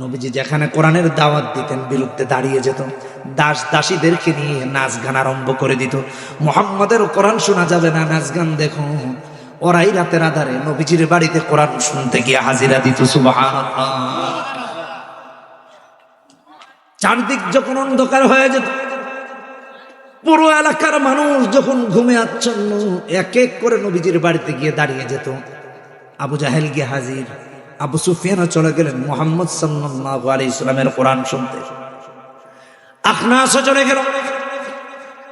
নবীজি যেখানে কোরআনের দাওয়াত দিতেন বিরুদ্ধে দাঁড়িয়ে যেত, দাস দাসীদেরকে নিয়ে নাচ গান আরম্ভ করে দিত। মোহাম্মদের কোরআন শোনা যাবে না, নাচ গান দেখো। ওরাই রাতের আধারে নবীজির বাড়িতে কোরআন শুনতে গিয়ে হাজিরা দিত, সুবহানাল্লাহ। চারদিক যখন অন্ধকার হয়ে যেত, পুরো এলাকার মানুষ যখন ঘুমে আচ্ছন্ন, এক এক করে নবীজির বাড়িতে গিয়ে দাঁড়িয়ে যেত। আবু জাহেল গিয়ে হাজির। আবু সুফিয়ানও চলে গেলেন মোহাম্মদ সাল্লাল্লাহু আলাইহি ইসলামের কোরআন শুনতে। আখনাসও চলে গেল।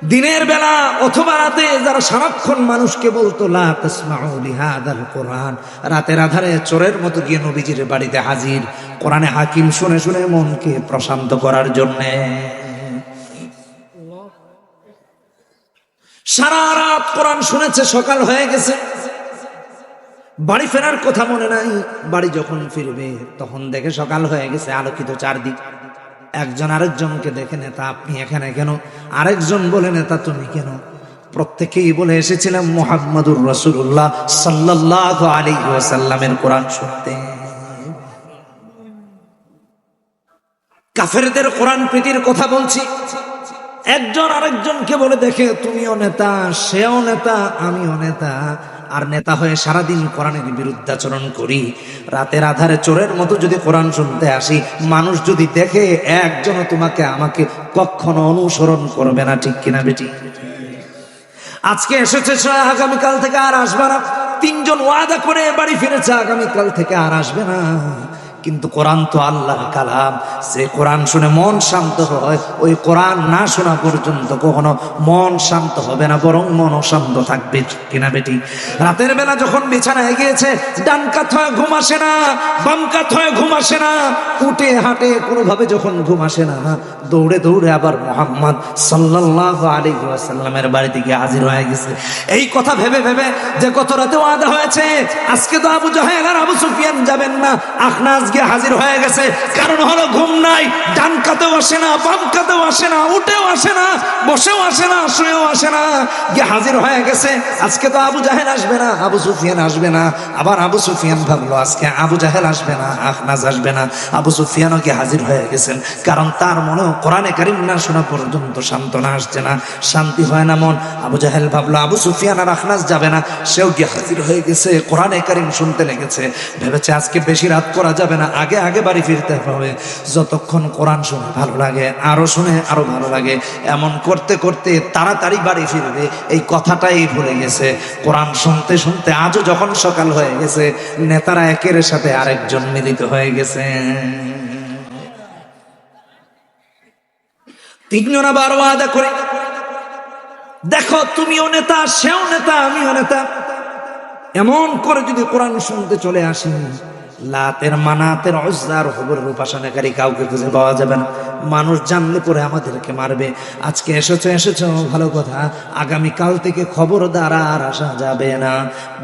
দিনের বেলা অথবা রাতে যারা সারাক্ষণ মানুষকে বলতো কোরআন রাতের আধারে চোরের মতো গিয়ে নবীজির বাড়িতে হাজির। কোরআনে হাকিম শুনে শুনে মনকে প্রশান্ত করার জন্যে। সারা রাত কোরআন শুনেছে, সকাল হয়ে গেছে। বাড়ি ফেরার কথা মনে নাই। বাড়ি যখন ফিরবে, তখন দেখে সকাল হয়ে গেছে, আলোকিত চারদিক। একজন আরেকজনকে দেখে, নেতা, আপনি এখানে কেন? আরেকজন বলে, নেতা, তুমি কেন? প্রত্যেকেই বলে, এসেছিলাম মোহাম্মদুর রসুল্লাহ সাল্লাহ আলী ওয়াসাল্লামের কোরআন শুনতে। কাফেরদের কোরআন প্রীতির কথা বলছি। একজন আরেকজনকে বলে, দেখে তুমিও নেতা, সেও নেতা, আমিও নেতা। আর নেতা হয়ে সারাদিন কোরআনের বিরুদ্ধাচরণ করি। রাতের আধারে চোরের মতো যদি কোরআন শুনতে আসি, মানুষ যদি দেখে একজনও তোমাকে আমাকে কখনো অনুসরণ করবে না, ঠিক কিনা বেটি? আজকে এসেছে আগামীকাল থেকে আর আসবে না। তিনজন ওয়াদা করে বাড়ি ফিরেছে, আগামীকাল থেকে আর আসবে না। কিন্তু কোরআন তো আল্লাহর কালাম। সে কোরআন শুনে মন শান্ত হয়, ওই কোরআন না শোনা পর্যন্ত কখনো মন শান্ত হবে না, বরং মন অশান্ত থাকবে। কিনা বেটি? রাতের বেলা যখন বিছানায় গিয়েছে, ডান কাত হয়ে ঘুম আসে না, বাম কাত হয়ে ঘুম আসে না, উঠে হাঁটে কোনোভাবে যখন ঘুম আসে না, দৌড়ে দৌড়ে আবার মোহাম্মদ সাল্লাহ আলী সাল্লামের বাড়িতে গিয়ে হাজির হয়ে গেছে। এই কথা ভেবে ভেবে যে কত রাতে ওয়াদা হয়েছে, আজকে তো আবু জাহেল আর আবু সুফিয়ান যাবেন না আখনাজ গিয়ে হাজির হয়ে গেছে। কারণ হলো ঘুম নাই, ডান কাতেও আসে না, বাম কাতেও আসে না, উঠেও আসে না। বসেও আসে না, শুয়েও আসে না। গিয়ে হাজির হয়ে গেছে। আজকে তো আবু জাহেল আসবে না, আবু সুফিয়ান আসবে না। আবার আবু সুফিয়ান ভাবলো, আজকে আবু জাহেল আসবে না আখনাজ আসবে না। আবু সুফিয়ানও গিয়ে হাজির হয়ে গেছেন। কারণ তার মনেও কোরআনে কারিম না শোনা পর্যন্ত সান্ত্বনা আসছে না, শান্তি হয় না মন। আবু জাহেল ভাবলো, আবু সুফিয়ান আর আখনাজ যাবে না, সেও গিয়ে হাজির হয়ে গেছে, কোরআনে কারিম শুনতে লেগেছে। ভেবেছে আজকে বেশি রাত করা যাবে না, আগে আগে বাড়ি ফিরতে হবে। যতক্ষণ কোরআন শুনে ভালো লাগে, আরও শুনে আরও ভালো লাগে, এমন করতে করতে তাড়াতাড়ি বাড়ি ফিরবে। এই কথাটাই ভুলে গেছে। কোরআন শুনতে শুনতে আজও যখন সকাল হয়ে গেছে, নেতারা একের সাথে আরেকজন মিলিত হয়ে গেছে। তিনজন আবার ওয়াদা করে, দেখো, তুমিও নেতা, সেও নেতা, আমিও নেতা। এমন করে যদি কোরআন শুনতে চলে আসি লাতের মানাতের অজার খবরের উপাসনাকারী কাউকে খুঁজে পাওয়া যাবে না। মানুষ জানলে পরে আমাদেরকে মারবে আজকে এসেছো এসেছো ভালো কথা আগামী কাল থেকে খবর দ্বারা আর আসা যাবে না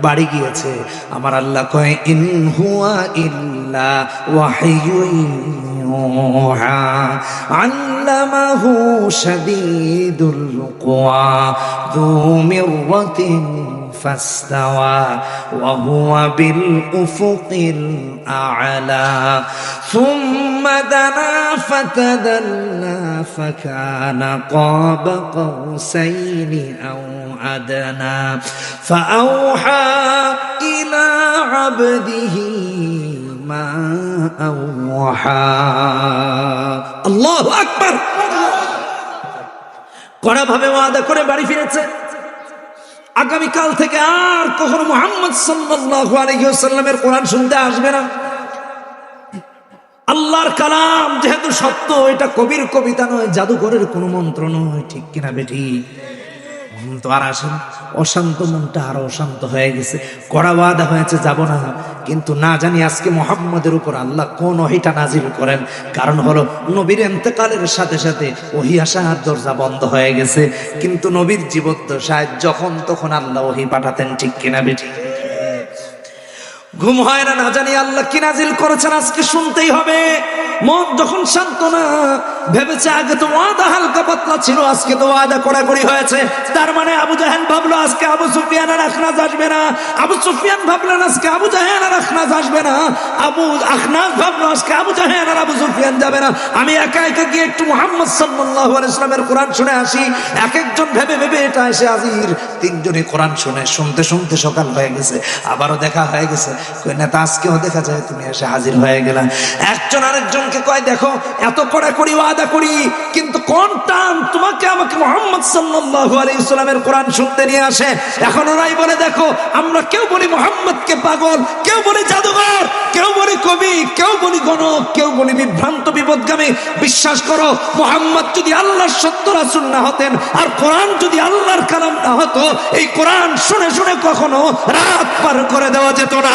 বাড়ি গিয়েছে আমার আল্লাহ কয় ইন হুয়া ইল্লা ওয়াহিয়ুহা আল্লামাহু শাদীদুল কুওয়া যু মিররাতিন فاستوى وهو بالأفق الأعلى ثم دنا فتدلى فكان قاب قوسين أو أدنى فأوحى إلى عبده ما أوحى الله أكبر কড়া ভাবে ওয়াদা করে বাড়ি ফিরেছে আগামীকাল থেকে আর কখনো মোহাম্মদ সাল্লাল্লাহু আলাইহি ওয়াসাল্লামের কোরআন শুনতে আসবে না আল্লাহর কালাম যেহেতু সত্য, এটা কবির কবিতা নয়, জাদুঘরের কোনো মন্ত্র নয়। ঠিক কিনা বেটি তো আর আসেন অশান্ত মনটা আরও অশান্ত হয়ে গেছে। কড়া ওয়াদা হয়েছে, যাব না। কিন্তু না জানি আজকে মোহাম্মদের উপর আল্লাহ কোন ওহিটা নাজিল করেন। কারণ হলো, নবীর এন্তেকালের সাথে সাথে ওহি আসার দরজা বন্ধ হয়ে গেছে। কিন্তু নবীর জীবদ্দশায় যখন তখন আল্লাহ ওহি পাঠাতেন, ঠিক কিনা বেটি ঘুম হয় না না জানি আল্লাহ কি নাজিল করেছেন, আজকে শুনতেই হবে। মন যখন শান্ত না ভেবেছে আগে তো ওয়াদা হালকা পাতলা ছিল, আজকে তো ওয়াদা কড়াকড়ি হয়েছে। তার মানে আবু জাহেল ভাবলো, আজকে আবু সুফিয়ান আর আখনাজ আসবে না। আবু সুফিয়ান ভাবলেন, আজকে আবু জাহেল আর আখনাজ আসবে না। আবু আখনাজ ভাবলো, আজকে আবু জাহেল আর আবু সুফিয়ান যাবে না। আমি একা একা গিয়ে একটু মোহাম্মদ আলাইহি ইসলামের কোরআন শুনে আসি। এক একজন ভেবে ভেবে এটা এসে হাজির। তিনজনই কোরআন শুনে, শুনতে শুনতে সকাল হয়ে গেছে, আবারও দেখা হয়ে গেছে। কই, নেতা, আজকেও দেখা যায়, তুমি এসে হাজির হয়ে গেলা। একজন আরেকজনকে কয়, দেখো, এত কড়াকড়ি ওয়াদা করি, কিন্তু কোন টান তোমাকে আমাকে মোহাম্মদ সাল্লাল্লাহু আলাইহি সাল্লামের কোরআন শুনতে নিয়ে আসে? এখন ওরাই বলে, দেখো, আমরা কেউ বলি মোহাম্মদকে পাগল, কেউ বলি জাদুঘর, কেউ বলি কবি, কেউ বলি গণক, কেউ বলি বিভ্রান্ত, বিপদগামী। বিশ্বাস করো, মোহাম্মদ যদি আল্লাহর সত্য রাসূল না হতেন, আর কোরআন যদি আল্লাহর কালাম না হতো, এই কোরআন শুনে শুনে কখনো রাত পার করে দেওয়া যেত না।